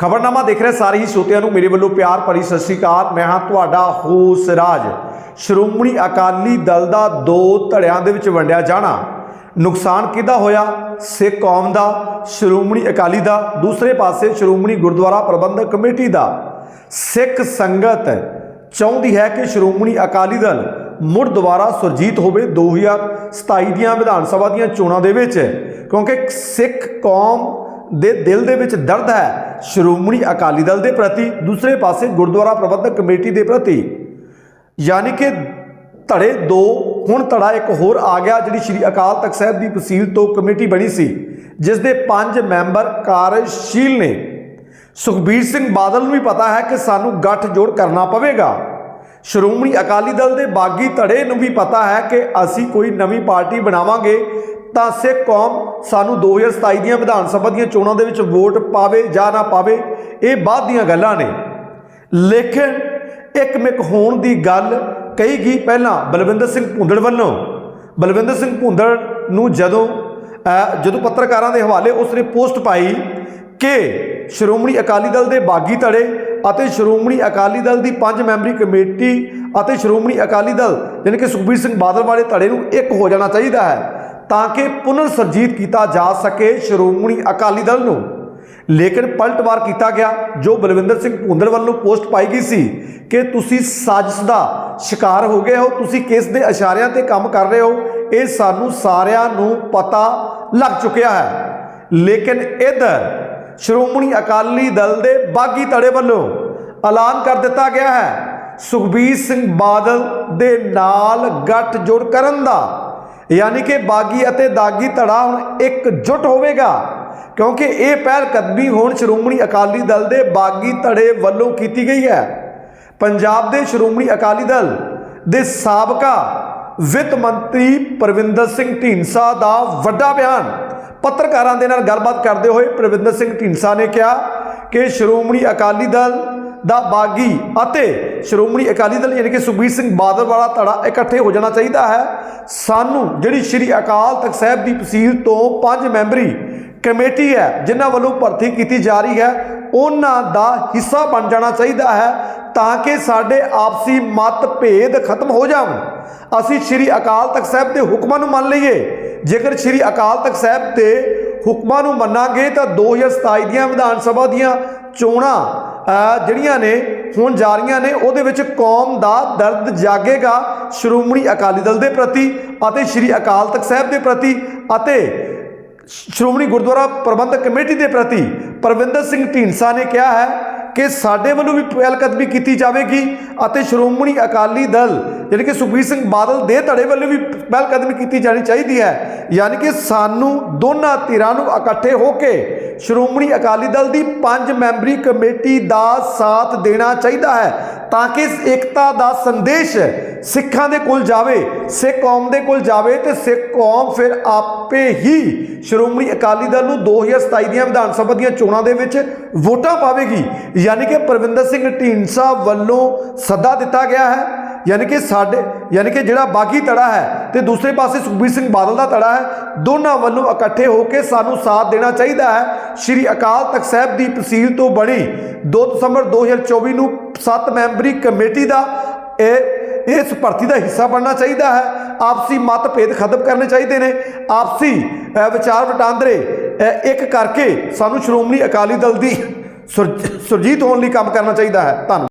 ਖਬਰਨਾਮਾ ਦੇਖ ਰਹੇ ਸਾਰੇ ਹੀ ਸਰੋਤਿਆਂ ਨੂੰ ਮੇਰੇ ਵੱਲੋਂ ਪਿਆਰ ਭਰੀ ਸਤਿ ਸ੍ਰੀ ਅਕਾਲ। ਮੈਂ ਹਾਂ ਤੁਹਾਡਾ ਹੋਸ ਰਾਜ। ਸ਼੍ਰੋਮਣੀ ਅਕਾਲੀ ਦਲ ਦਾ ਦੋ ਧੜਿਆਂ ਦੇ ਵਿੱਚ ਵੰਡਿਆ ਜਾਣਾ। ਨੁਕਸਾਨ ਕਿਹਦਾ ਹੋਇਆ? ਸਿੱਖ ਕੌਮ ਦਾ, ਸ਼੍ਰੋਮਣੀ ਅਕਾਲੀ ਦਾ। ਦੂਸਰੇ ਪਾਸੇ ਸ਼੍ਰੋਮਣੀ ਗੁਰਦੁਆਰਾ ਪ੍ਰਬੰਧਕ ਕਮੇਟੀ ਦਾ। ਸਿੱਖ ਸੰਗਤ ਚਾਹੁੰਦੀ ਹੈ ਕਿ ਸ਼੍ਰੋਮਣੀ ਅਕਾਲੀ ਦਲ ਮੁੜ ਦੁਬਾਰਾ ਸੁਰਜੀਤ ਹੋਵੇ 2027 ਦੀਆਂ ਵਿਧਾਨ ਸਭਾ ਦੀਆਂ ਚੋਣਾਂ ਦੇ ਵਿੱਚ। ਕਿਉਂਕਿ ਸਿੱਖ ਕੌਮ ਦੇ ਦਿਲ ਦੇ ਵਿੱਚ ਦਰਦ ਹੈ। ਸ਼੍ਰੋਮਣੀ ਅਕਾਲੀ ਦਲ ਦੇ ਪ੍ਰਤੀ, ਦੂਸਰੇ ਪਾਸੇ ਗੁਰਦੁਆਰਾ ਪ੍ਰਬੰਧਕ ਕਮੇਟੀ ਦੇ ਪ੍ਰਤੀ। ਯਾਨੀ ਕਿ ਧੜੇ ਦੋ, ਹੁਣ ਧੜਾ ਇੱਕ ਹੋਰ ਆ ਗਿਆ, ਜਿਹੜੀ ਸ੍ਰੀ ਅਕਾਲ ਤਖਤ ਸਾਹਿਬ ਦੀ ਵਸੀਲ ਤੋਂ ਕਮੇਟੀ ਬਣੀ ਸੀ ਜਿਸ ਦੇ ਪੰਜ ਮੈਂਬਰ ਕਾਰਜਸ਼ੀਲ ਨੇ। ਸੁਖਬੀਰ ਸਿੰਘ ਬਾਦਲ ਨੂੰ ਵੀ ਪਤਾ ਹੈ ਕਿ ਸਾਨੂੰ ਗੱਠ ਜੋੜ ਕਰਨਾ ਪਵੇਗਾ। ਸ਼੍ਰੋਮਣੀ ਅਕਾਲੀ ਦਲ ਦੇ ਬਾਗੀ ਧੜੇ ਨੂੰ ਵੀ ਪਤਾ ਹੈ ਕਿ ਅਸੀਂ ਕੋਈ ਨਵੀਂ ਪਾਰਟੀ ਬਣਾਵਾਂਗੇ ਤਾਂ ਸਿੱਖ ਕੌਮ ਸਾਨੂੰ 2027 ਦੀਆਂ ਵਿਧਾਨ ਸਭਾ ਦੀਆਂ ਚੋਣਾਂ ਦੇ ਵਿੱਚ ਵੋਟ ਪਾਵੇ ਜਾਂ ਨਾ ਪਾਵੇ, ਇਹ ਬਾਅਦ ਦੀਆਂ ਗੱਲਾਂ ਨੇ। ਲੇਕਿਨ ਇੱਕ ਮਿਕ ਹੋਣ ਦੀ ਗੱਲ ਕਹੀ ਗਈ ਪਹਿਲਾਂ ਬਲਵਿੰਦਰ ਸਿੰਘ ਭੁੰਦੜ ਵੱਲੋਂ। ਬਲਵਿੰਦਰ ਸਿੰਘ ਭੁੰਦੜ ਨੂੰ ਜਦੋਂ ਜਦੋਂ ਪੱਤਰਕਾਰਾਂ ਦੇ ਹਵਾਲੇ ਉਸ ਨੇ ਪੋਸਟ ਪਾਈ ਕਿ ਸ਼੍ਰੋਮਣੀ ਅਕਾਲੀ ਦਲ ਦੇ ਬਾਗੀ ਧੜੇ ਅਤੇ ਸ਼੍ਰੋਮਣੀ ਅਕਾਲੀ ਦਲ ਦੀ ਪੰਜ ਮੈਂਬਰੀ ਕਮੇਟੀ ਅਤੇ ਸ਼੍ਰੋਮਣੀ ਅਕਾਲੀ ਦਲ ਯਾਨੀ ਕਿ ਸੁਖਬੀਰ ਸਿੰਘ ਬਾਦਲ ਵਾਲੇ ਧੜੇ ਨੂੰ ਇੱਕ ਹੋ ਜਾਣਾ ਚਾਹੀਦਾ ਹੈ। ਤਾਂ ਕਿ ਪੁਨਰ ਸਰਜੀਤ ਕੀਤਾ ਜਾ ਸਕੇ ਸ਼੍ਰੋਮਣੀ ਅਕਾਲੀ ਦਲ ਨੂੰ। ਲੇਕਿਨ ਪਲਟਵਾਰ ਕੀਤਾ ਗਿਆ, ਜੋ ਬਲਵਿੰਦਰ ਸਿੰਘ ਭੁੰਦੜ ਵੱਲੋਂ ਪੋਸਟ ਪਾਈ ਗਈ ਸੀ ਕਿ ਤੁਸੀਂ ਸਾਜ਼ਿਸ਼ ਦਾ ਸ਼ਿਕਾਰ ਹੋ ਗਏ ਹੋ, ਤੁਸੀਂ ਕਿਸ ਦੇ ਇਸ਼ਾਰਿਆਂ ਤੇ ਕੰਮ ਕਰ ਰਹੇ ਹੋ, ਇਹ ਸਾਨੂੰ ਸਾਰਿਆਂ ਨੂੰ ਪਤਾ ਲੱਗ ਚੁੱਕਿਆ ਹੈ। ਲੇਕਿਨ ਇਧਰ ਸ਼੍ਰੋਮਣੀ ਅਕਾਲੀ ਦਲ ਦੇ ਬਾਗੀ ਧੜੇ ਵੱਲੋਂ ਐਲਾਨ ਕਰ ਦਿੱਤਾ ਗਿਆ ਹੈ, ਸੁਖਬੀਰ ਸਿੰਘ ਬਾਦਲ ਦੇ ਨਾਲ ਗੱਠ ਜੋੜ ਕਰਨ ਦਾ ਯਾਨੀ ਕਿ ਬਾਗੀ ਅਤੇ ਦਾਗੀ ਧੜਾ ਹੁਣ ਇੱਕ ਇਕਜੁੱਟ ਹੋਵੇਗਾ। ਕਿਉਂਕਿ ਇਹ ਪਹਿਲ ਕਦਮੀ ਹੁਣ ਸ਼੍ਰੋਮਣੀ ਅਕਾਲੀ ਦਲ ਦੇ ਬਾਗੀ ਧੜੇ ਵੱਲੋਂ ਕੀਤੀ ਗਈ ਹੈ। ਪੰਜਾਬ ਦੇ ਸ਼੍ਰੋਮਣੀ ਅਕਾਲੀ ਦਲ ਦੇ ਸਾਬਕਾ ਵਿੱਤ ਮੰਤਰੀ ਪ੍ਰਵਿੰਦਰ ਸਿੰਘ ਢੀਂਡਸਾ ਦਾ ਵੱਡਾ ਬਿਆਨ ਪੱਤਰਕਾਰਾਂ ਦੇ ਨਾਲ ਗੱਲਬਾਤ ਕਰਦੇ ਹੋਏ ਪ੍ਰਵਿੰਦਰ ਸਿੰਘ ਢੀਂਡਸਾ ਨੇ ਕਿਹਾ ਕਿ ਸ਼੍ਰੋਮਣੀ ਅਕਾਲੀ ਦਲ ਦਾ ਬਾਗੀ ਅਤੇ ਸ਼੍ਰੋਮਣੀ ਅਕਾਲੀ ਦਲ ਯਾਨੀ ਕਿ ਸੁਖਬੀਰ ਸਿੰਘ ਬਾਦਲ ਵਾਲਾ ਧੜਾ ਇਕੱਠੇ ਹੋ ਜਾਣਾ ਚਾਹੀਦਾ ਹੈ। ਸਾਨੂੰ ਜਿਹੜੀ ਸ਼੍ਰੀ ਅਕਾਲ ਤਖਤ ਸਾਹਿਬ ਦੀ ਤਹਿਸੀਲ ਤੋਂ ਪੰਜ ਮੈਂਬਰੀ ਕਮੇਟੀ ਹੈ, ਜਿਨ੍ਹਾਂ ਵੱਲੋਂ ਭਰਤੀ ਕੀਤੀ ਜਾ ਰਹੀ ਹੈ, ਉਹਨਾਂ ਦਾ ਹਿੱਸਾ ਬਣ ਜਾਣਾ ਚਾਹੀਦਾ ਹੈ ਤਾਂ ਕਿ ਸਾਡੇ ਆਪਸੀ ਮਤਭੇਦ ਖਤਮ ਹੋ ਜਾਣ। ਅਸੀਂ ਸ਼੍ਰੀ ਅਕਾਲ ਤਖਤ ਸਾਹਿਬ ਦੇ ਹੁਕਮਾਂ ਨੂੰ ਮੰਨ ਲਈਏ। ਜੇਕਰ ਸ਼੍ਰੀ ਅਕਾਲ ਤਖਤ ਸਾਹਿਬ ਦੇ ਹੁਕਮਾਂ ਨੂੰ ਮੰਨਾਂਗੇ ਤਾਂ 2027 ਦੀਆਂ ਵਿਧਾਨ ਸਭਾ ਦੀਆਂ ਚੋਣਾਂ ਜਿਹੜੀਆਂ ਨੇ, ਹੁਣ ਜਾ ਰਹੀਆਂ ਨੇ, ਉਹਦੇ ਵਿੱਚ ਕੌਮ ਦਾ ਦਰਦ ਜਾਗੇਗਾ। ਸ਼੍ਰੋਮਣੀ ਅਕਾਲੀ ਦਲ ਦੇ ਪ੍ਰਤੀ ਅਤੇ ਸ਼੍ਰੀ ਅਕਾਲ ਤਖਤ ਸਾਹਿਬ ਦੇ ਪ੍ਰਤੀ ਅਤੇ ਸ਼੍ਰੋਮਣੀ ਗੁਰਦੁਆਰਾ ਪ੍ਰਬੰਧਕ ਕਮੇਟੀ ਦੇ ਪ੍ਰਤੀ ਪ੍ਰਵਿੰਦਰ ਸਿੰਘ ਢੀਂਡਸਾ ਨੇ ਕਿਹਾ ਹੈ ਕਿ ਸਾਡੇ ਵੱਲੋਂ ਵੀ ਪਹਿਲ ਕਦਮੀ ਕੀਤੀ ਜਾਵੇਗੀ ਅਤੇ ਸ਼੍ਰੋਮਣੀ ਅਕਾਲੀ ਦਲ ਯਾਨੀ ਕਿ ਸੁਖਬੀਰ ਸਿੰਘ ਬਾਦਲ ਦੇ ਧੜੇ ਵੱਲੋਂ ਵੀ ਪਹਿਲ ਕਦਮੀ ਕੀਤੀ ਜਾਣੀ ਚਾਹੀਦੀ ਹੈ। ਯਾਨੀ ਕਿ ਸਾਨੂੰ ਦੋਨਾਂ ਧਿਰਾਂ ਨੂੰ ਇਕੱਠੇ ਹੋ ਕੇ ਸ਼੍ਰੋਮਣੀ ਅਕਾਲੀ ਦਲ ਦੀ ਪੰਜ ਮੈਂਬਰੀ ਕਮੇਟੀ ਦਾ ਸਾਥ ਦੇਣਾ ਚਾਹੀਦਾ ਹੈ ਤਾਂ ਕਿ ਇਸ ਏਕਤਾ ਦਾ ਸੰਦੇਸ਼ ਸਿੱਖਾਂ ਦੇ ਕੋਲ ਜਾਵੇ, ਸਿੱਖ ਕੌਮ ਦੇ ਕੋਲ ਜਾਵੇ ਤੇ ਸਿੱਖ ਕੌਮ ਫਿਰ ਆਪੇ ਹੀ ਸ਼੍ਰੋਮਣੀ ਅਕਾਲੀ ਦਲ ਨੂੰ 2027 ਦੀਆਂ ਵਿਧਾਨ ਸਭਾ ਦੀਆਂ ਚੋਣਾਂ ਦੇ ਵਿੱਚ ਵੋਟਾਂ ਪਾਵੇਗੀ। ਯਾਨੀ ਕਿ ਪ੍ਰਵਿੰਦਰ ਸਿੰਘ ਢੀਂਡਸਾ ਵੱਲੋਂ ਸੱਦਾ ਦਿੱਤਾ ਗਿਆ ਹੈ। ਯਾਨੀ ਕਿ ਸਾਡੇ, ਯਾਨੀ ਕਿ ਜਿਹੜਾ ਬਾਗੀ ਧੜਾ ਹੈ ਤੇ ਦੂਸਰੇ ਪਾਸੇ ਸੁਖਬੀਰ ਸਿੰਘ ਬਾਦਲ ਦਾ ਤੜਾ ਹੈ, ਦੋਨਾਂ ਵੱਲੋਂ ਇਕੱਠੇ ਹੋ ਕੇ ਸਾਨੂੰ ਸਾਥ ਦੇਣਾ ਚਾਹੀਦਾ ਹੈ। ਸ਼੍ਰੀ ਅਕਾਲ ਤਖਤ ਸਾਹਿਬ ਦੀ ਤਹਿਸੀਲ ਤੋਂ ਬਣੀ 2 ਦਸੰਬਰ 2024 ਨੂੰ 7 ਮੈਂਬਰੀ ਕਮੇਟੀ ਦਾ ਇਹ, ਇਸ ਭਰਤੀ ਦਾ ਹਿੱਸਾ ਬਣਨਾ ਚਾਹੀਦਾ ਹੈ। ਆਪਸੀ ਮਤਭੇਦ ਖਤਮ ਕਰਨੇ ਚਾਹੀਦੇ ਨੇ। ਆਪਸੀ ਵਿਚਾਰ ਵਟਾਂਦਰੇ ਇੱਕ ਕਰਕੇ ਸਾਨੂੰ ਸ਼੍ਰੋਮਣੀ ਅਕਾਲੀ ਦਲ ਦੀ ਸੁਰ- ਸੁਰਜੀਤ ਹੋਣ ਲਈ ਕੰਮ ਕਰਨਾ ਚਾਹੀਦਾ ਹੈ। ਧੰਨਵਾਦ।